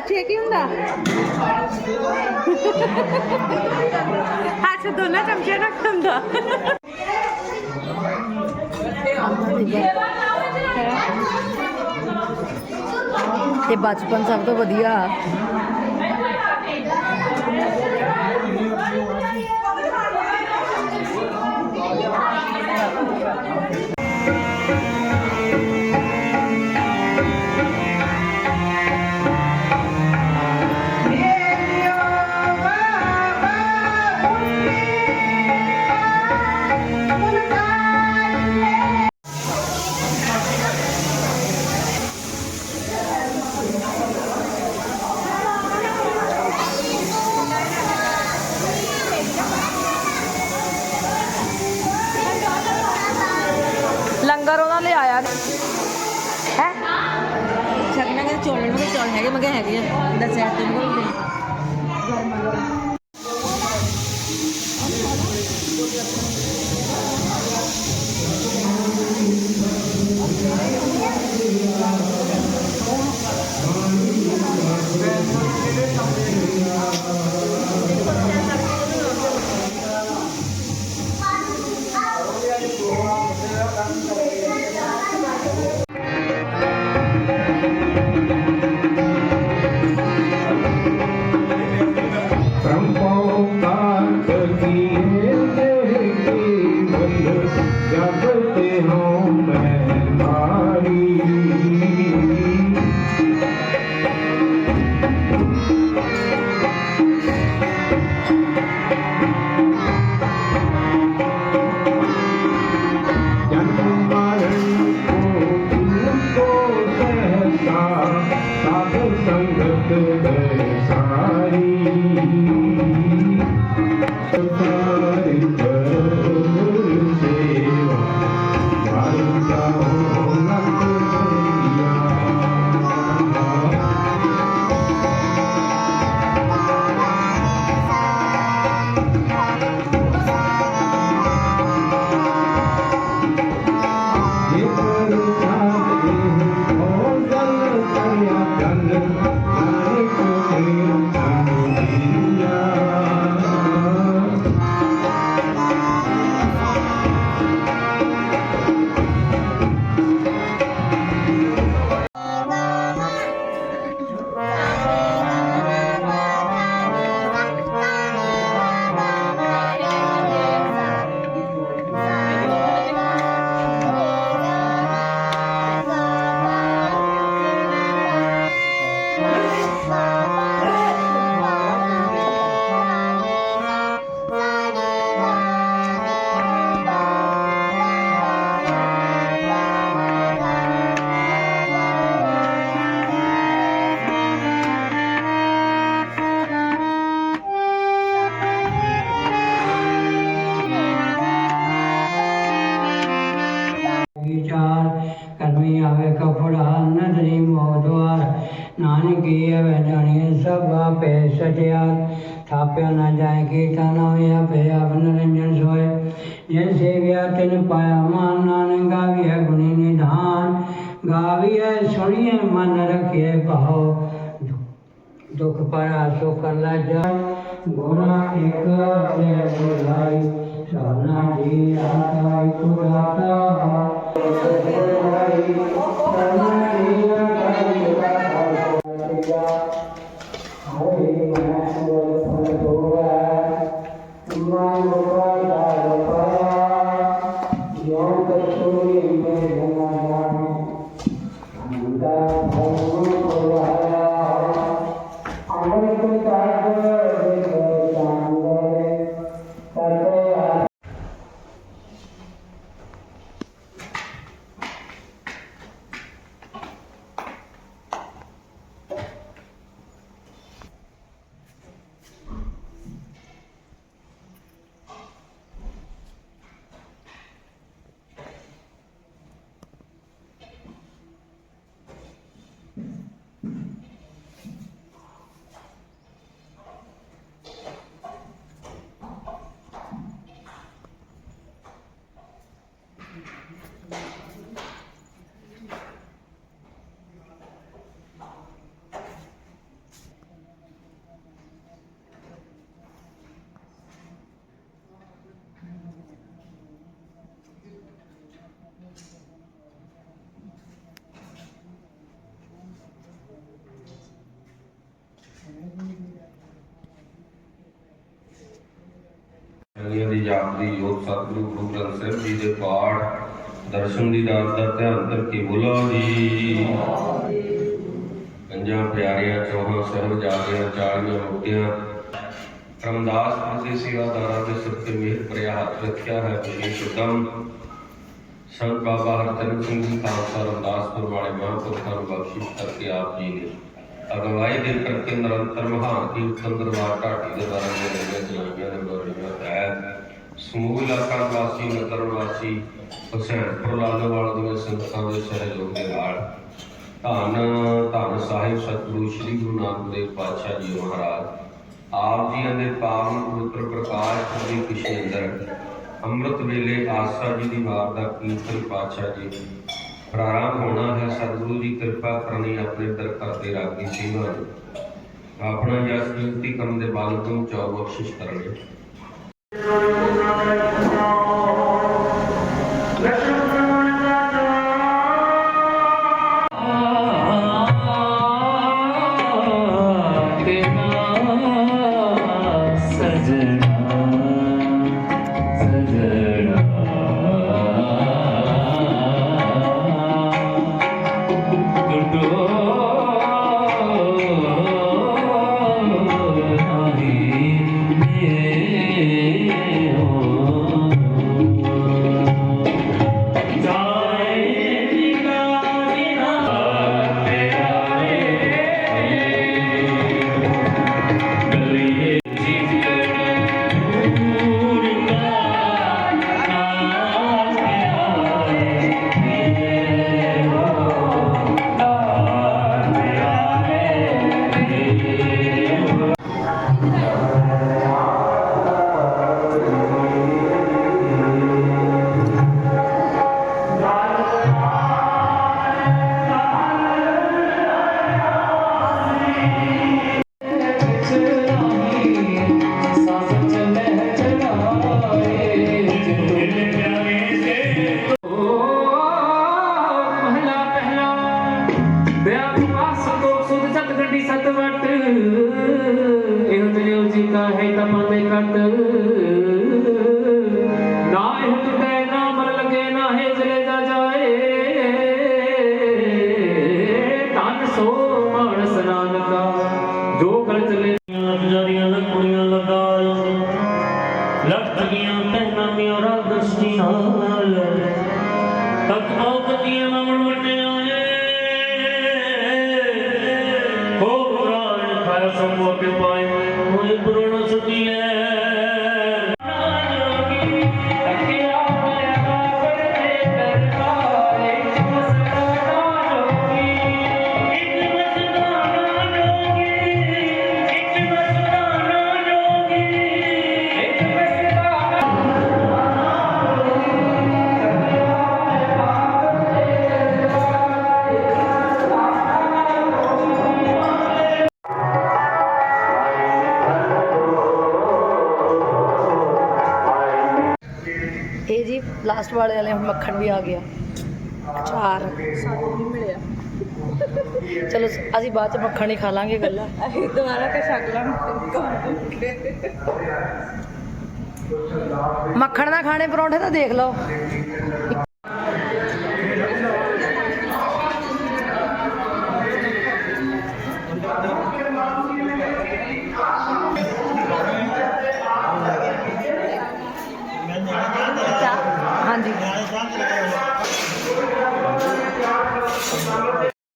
ਅੱਛੇ ਕੀ ਹੁੰਦਾ? ਹੱਥ ਦੋਨਾਂ ਚਮਚੇ ਨਾਲ ਖਾਂਦਾ। ਤੇ ਬਚਪਨ ਸਭ ਤੋਂ ਵਧੀਆ। Gracias. नानक गिया सब आप थाप्या जाए, कीर्तन हो या पे आप निरंजन सोए। जिन गया तिन पाया मान, नानक है गुणी निधान। गाविया सुनिए, मन रखिए, कहो। दुख पर सुख कर ला एक बुलाई जी ਜੀ ਆਤਾ ਇੱਕ ਦਾਤਾ ਚੰਗੀਆਂ ਦੀ ਜਾਪ ਦੀ ਜੋਤ ਸਤਿਗੁਰੂ ਗੁਰੂ ਗ੍ਰੰਥ ਸਾਹਿਬ ਜੀ ਦੇ ਪਾਠ, ਦਰਸ਼ਨ ਦੀ ਦਾਤ ਦਾ ਧਿਆਨ ਧਰ ਬੋਲੋ ਜੀ ਪੰਜਾਂ ਪਿਆਰਿਆਂ, ਚੌਹਾਂ ਸਾਹਿਬ ਜਾਗਿਆਂ, ਚਾਲੀਆਂ ਮੁਕਤੀਆਂ। ਰਮਦਾਸ ਪ੍ਰਤੀ ਸੇਵਾਦਾਰਾਂ ਦੇ ਸਿਰ ਤੇ ਮਿਹਰ ਭਰਿਆ ਹੱਥ ਰੱਖਿਆ ਹੈ ਵਿਸ਼ੇਸ਼ ਉਦਮ ਸੰਤ ਬਾਬਾ ਹਰਚਰਨ ਸਿੰਘ ਜੀ ਖਾਲਸਾ ਰਮਦਾਸਪੁਰ ਵਾਲੇ ਮਹਾਂਪੁਰਖਾਂ ਨੂੰ ਬਖਸ਼ਿਸ਼ ਕਰਕੇ ਆਪ ਜੀ ਨੇ। ਅਗਵਾਈ ਦੇ ਕਰਕੇ ਨਿਰੰਤਰ ਮਹਾਨ ਕੀਰਤਨ ਦਰਬਾਰ ਢਾਟੀ ਦੇ ਦਰਾਂ ਦੇ ਲੰਗਰ ਚਲਾਈਆਂ ਨੇ ਗੋਰੀਆਂ ਹੈ ਸਮੂਹ ਇਲਾਕਾ ਵਾਸੀ, ਨਗਰ ਵਾਸੀ ਹੁਸੈਨਪੁਰ ਲਾਲੋਵਾਲ ਦੀਆਂ ਸੰਗਤਾਂ ਦੇ ਸਹਿਯੋਗ ਦੇ ਨਾਲ ਧੰਨ ਧੰਨ ਸਾਹਿਬ ਸਤਿਗੁਰੂ ਸ੍ਰੀ ਗੁਰੂ ਨਾਨਕ ਦੇਵ ਪਾਤਸ਼ਾਹ ਜੀ ਮਹਾਰਾਜ। ਆਪ ਜੀਆਂ ਦੇ ਪਾਵਨ ਪਵਿੱਤਰ ਪ੍ਰਕਾਸ਼ ਦੀ ਖੁਸ਼ੀ ਅੰਦਰ ਅੰਮ੍ਰਿਤ ਵੇਲੇ ਆਸਾ ਜੀ ਦੀ ਵਾਰ ਦਾ ਕੀਰਤਨ ਪਾਤਸ਼ਾਹ ਜੀ ਪ੍ਰਾਰੰਭ ਹੋਣਾ ਹੈ। ਸਤਿਗੁਰੂ ਜੀ ਕਿਰਪਾ ਕਰਨੀ ਆਪਣੇ ਦਰ ਕਰਦੇ ਰਾਗੀ ਸੇਵਾ ਨੂੰ ਆਪਣਾ ਜਸ ਕੀਰਤੀ ਕਰਨ ਦੇ ਬਲ ਤੋਂ ਚੌ ਬਖਸ਼ਿਸ਼ ਕਰਨੀ। there. ਜੋ ਕਰ ਚਲੇ ਜਾਰੀਆਂ ਲੱਗ ਕੁੜੀਆਂ ਲਗਾਇਓ ਲੱਖ ਗੀਆਂ ਪਹਿਨਾ ਮੇਰਾ ਦਸਤੀ ਨਾਲ। ਤੱਕ ਲਾਸਟ ਵਾਲੇ ਵਾਲੇ ਹੁਣ ਮੱਖਣ ਵੀ ਆ ਗਿਆ ਅਚਾਰ ਸਾਨੂੰ ਨਹੀਂ ਮਿਲਿਆ ਚਲੋ ਅਸੀਂ ਬਾਅਦ ਚ ਮੱਖਣ ਹੀ ਖਾ ਲਾਂਗੇ ਗੱਲਾਂ। ਅਸੀਂ ਦੁਬਾਰਾ ਤੇ ਛਕ ਲਾਂਗੇ। ਮੱਖਣ ਨਾ ਖਾਣੇ ਪਰੌਂਠੇ ਤਾਂ ਦੇਖ ਲਓ।